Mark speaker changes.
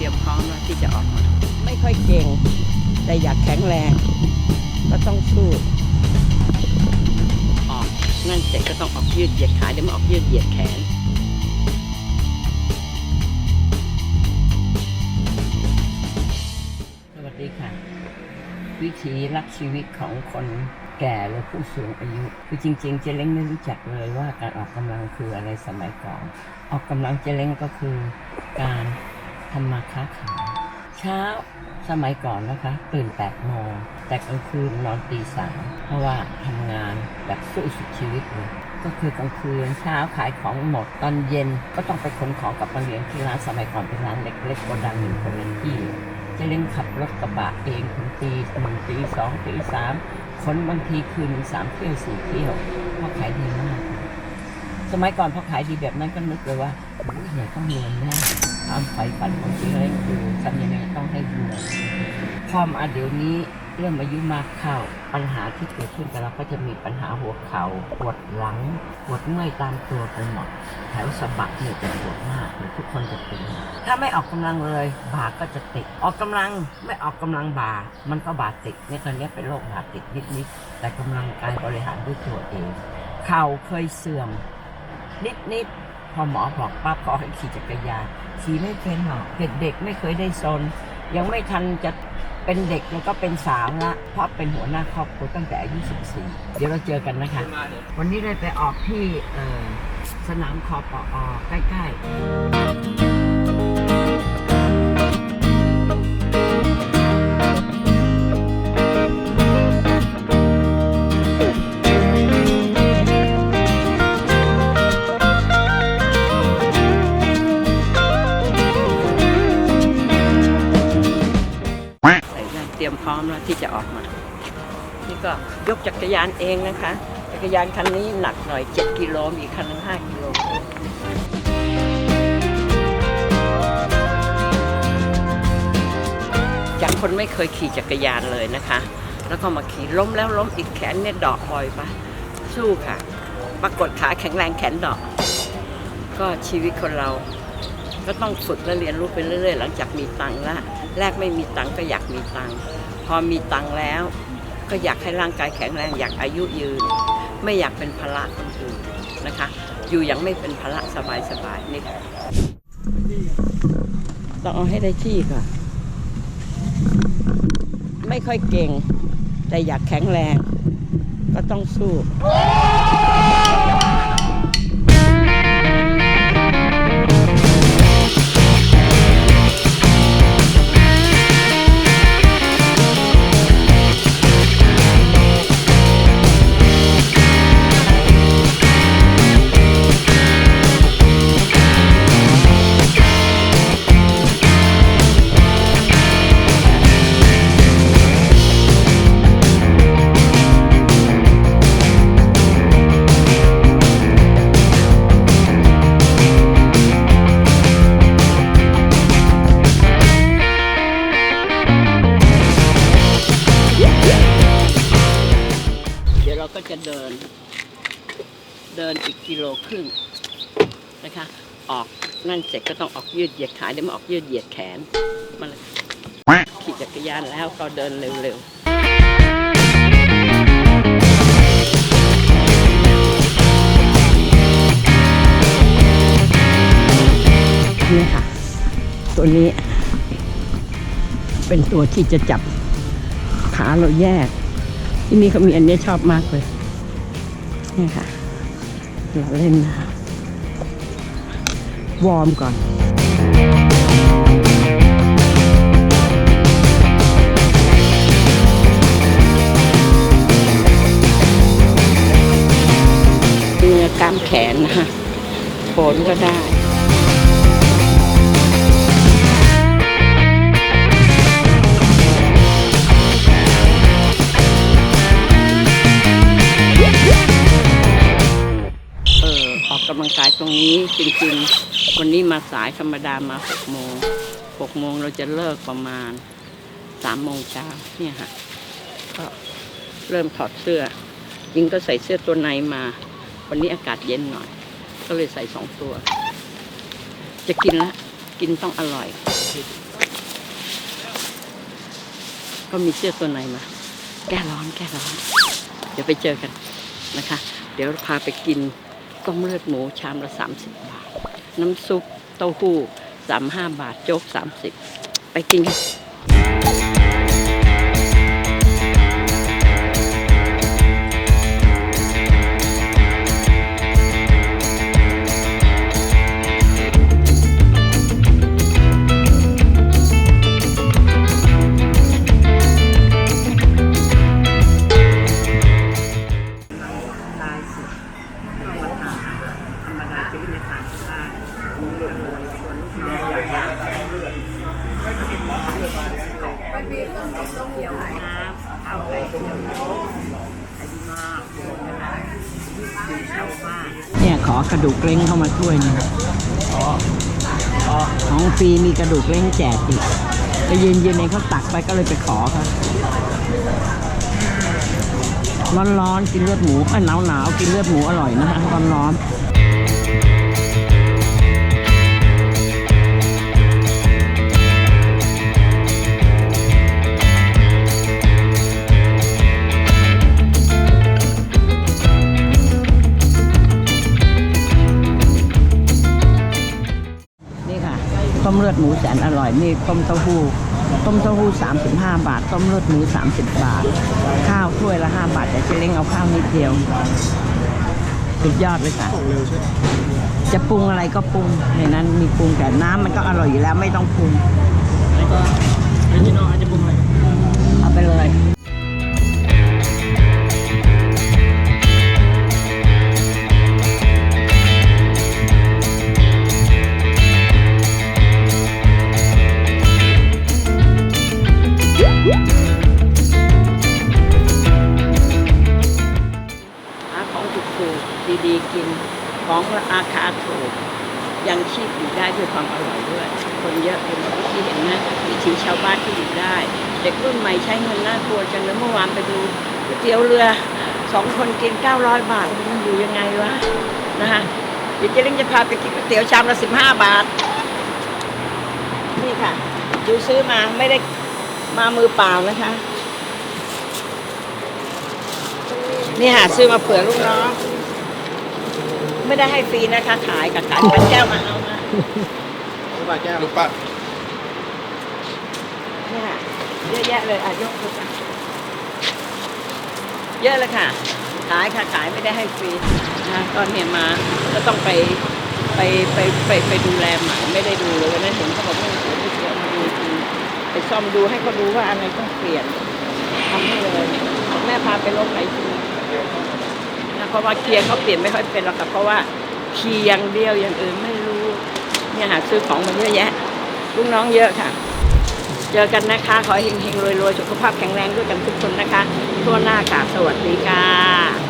Speaker 1: รียมพร้อมแล้วที่จะออกมา
Speaker 2: ไม่ค่อยเก่ง แต่อยากแข็งแรง ก็ต้องสู้
Speaker 1: ออกนั่นเสร็จก็ต้องออกยืดเหยียดขาเดี๋ยวมาออกยืดเหยียดแขน
Speaker 2: สวัสดีค่ะ วิถีรักชีวิตของคนแก่หรือผู้สูงอายุคือจริงๆเจเล้งไม่รู้จักเลยว่าการออกกำลังคืออะไรสมัยก่อน ออกกำลังเจเล้งก็คือการ ทำมาค้าขาย เช้าสมัยก่อนนะคะ ตื่น8โมงแต่กลางคืนนอนตีสามเพราะว่าทำงานแบบสู้สุดชีวิตเลยก็คือกลางคืนเช้าขายของหมดตอนเย็นก็ต้องไปขนของกลับมาเลี้ยงที่ร้านสมัยก่อนเป็นร้านเล็กๆโกดังหนึ่งคนละที่จะเล่นขับรถกระบะเองถึงตีหนึ่งตีสองตีสามคนบางทีคืนสามเที่ยวสี่เที่ยวเพราะขายดีมาก สมัยก่อนพอขายดีแบบนั้นก็นึกเลยว่าโอ้ยเนี่ยต้องรวยแน่ความใฝ่ฝันของที่เล่นคือทำยังไงต้องให้รวยพอมาเดี๋ยวนี้เริ่มอายุมากเข้าปัญหาที่เกิดขึ้นกับเราก็จะมีปัญหาหัวเขา่าปวดหลังปวดเมื่อยตามตัวไปหมดแถวสะบักเนี่ยจะปวดมากเลยทุกคนจะเป็นถ้าไม่ออกกำลังเลยบ่าก็จะติด ออกกำลังไม่ออกกำลังบ่ามันก็บาดติดเนี่ยตอนนี้เป็นโรคบาดติดนิดๆแต่กำลังกายบริหารด้วยตัวเอง เข่าเคยเสื่อม นิดๆพอหมอบอกป้าขอให้ขี่จักรยานขี่ไม่เป็นหรอกเด็กๆไม่เคยได้ซนยังไม่ทันจะเป็นเด็กแล้วก็เป็นสาวละเพราะเป็นหัวหน้าครอบครัวตั้งแต่อายุ14 เดี๋ยวเราเจอกันนะคะ วันนี้เลยไปออกที่สนามคอปอใกล้ๆ
Speaker 1: ยกจักรยานเองนะคะ จักรยานคันนี้หนักหน่อย 7 กิโลมีคันนึง5กิโลจากคนไม่เคยขี่จักรยานเลยนะคะ แล้วก็มาขี่ล้มแล้วล้มอีกแขนเนี่ยดอกบ่อยปะสู้ค่ะ ปรากฏขาแข็งแรงแขนดอก ก็ชีวิตคนเราก็ต้องฝึกและเรียนรู้ไปเรื่อยๆ หลังจากมีตังค์ละแรกไม่มีตังค์ก็อยากมีตังค์พอมีตังค์แล้ว ก็อยากให้ร่างกายแข็งแรงอยากอายุยืน ไม่อยากเป็นภาระคนอื่นนะคะ อยู่อย่างไม่เป็นภาระสบายๆนี่ค่ะต้องเอาให้ได้ที่ค่ะ ไม่ค่อยเก่ง แต่อยากแข็งแรง ก็ต้องสู้ ก็จะเดิน เดินอีกกิโลครึ่งนะคะ ออกนั่นเสร็จก็ต้องออกยืดเหยียดขาเดี๋ยวมาออกยืดเหยียดแขนมาขี่จักรยานแล้วก็เดินเร็วๆนี่ค่ะ ตัวนี้ เป็นตัวที่จะจับขาเราแยก ที่นี่เขามีอันนี้ชอบมากเลยนี่ค่ะเราเล่นนะวอร์มก่อนเนื้อกล้ามแขนนะคะโคนก็ได้ ตรงนี้จริงๆ วันนี้มาสายธรรมดามาหกโมงหกโมงเราจะเลิกประมาณสามโมงเช้าเนี่ยค่ะก็เริ่มถอดเสื้อ ยิงก็ใส่เสื้อตัวในมา วันนี้อากาศเย็นหน่อย ก็เลยใส่สองตัว จะกินละกินต้องอร่อย ก็มีเสื้อตัวในมา แก้ร้อนแก้ร้อน เดี๋ยวไปเจอกันนะคะ เดี๋ยวพาไปกิน ต้มเลือดหมูชามละ 30 บาท น้ำซุปเต้าหู้ 35 บาท โจ๊ก 30 ไปกินกัน มีเลือดหมูส่วนลูกน้องอยากทานเลือดไม่มีต้มต้มเกี่ยวน้ำข้าไก่เกี่ยวมากเนี่ยขอกระดูกเล้งเข้ามาช่วยนึงของฟรีมีกระดูกเล้งแจกอีกไปยืนยืนเองเขาตักไปก็เลยไปขอเขาร้อนๆกินเลือดหมูเอ้ยหนาวๆกินเลือดหมูอร่อยนะฮะร้อนๆ แสนอร่อยนี่ต้มเต้าหู้ต้มเต้าหู้ 35 บาท ต้มเลือดหมู 30 บาท ข้าวถ้วยละ 5 บาท แต่เจะเล้งเอาข้าวนิดเดียวสุดยอดเลยค่ะจะปรุงอะไรก็ปรุงในนั้นมีปรุงแต่น้ำมันก็อร่อยอยู่แล้วไม่ต้องปรุง
Speaker 3: แล้วก็ออริจินอลอาจจะปรุง
Speaker 1: กินของราคาถูกยังชีพอยู่ได้ด้วยความอร่อยด้วย คนเยอะเป็นที่เห็นนะวิถีชาวบ้านที่อยู่ได้ เด็กรุ่นใหม่ใช้เงินน่ากลัวจังเลยเมื่อวานไปดูก๋วยเตี๋ยวเรือสองคนกิน 900 บาทมันอยู่ยังไงวะนะฮะเดี๋ยวเจะเล่งจะพาไปกินก๋วยเตี๋ยวชามละ 15 บาท นี่ค่ะ ดูซื้อมาไม่ได้มามือเปล่านะคะนี่ค่ะซื้อมาเผื่อลูกน้อง ไม่ได้ให้ฟรีนะคะขายกับขายเป็นแก้วมาเอามา
Speaker 3: ลูกปลาแก้วลูกปลา
Speaker 1: เนี่ยเยอะแยะเลยอะยกดูกันเยอะเลยค่ะ ขายค่ะขายไม่ได้ให้ฟรีนะก็เนี่ยมาก็ต้องไปไปไปไปไปดูแลใหม่ไม่ได้ดูเลยวันนั้นเห็นเขาบอกว่าเดี๋ยวเดี๋ยวมาดูทีไปซ่อมดูให้เขาดูว่าอะไรต้องเปลี่ยนทำให้เลยบอกแม่พาไปลบไหนทีนะ เพราะว่าเคียร์เขาเปลี่ยนไม่ค่อยเป็นหรอกค่ะเพราะว่าเคียงเดียวอย่างอื่นไม่รู้เนี่ยหาซื้อของมาเยอะแยะลูกน้องเยอะค่ะ เจอกันนะคะ ขอเฮงเฮงๆรวยๆสุขภาพแข็งแรงด้วยกันทุกคนนะคะ ทั่วหน้าค่ะ สวัสดีค่ะ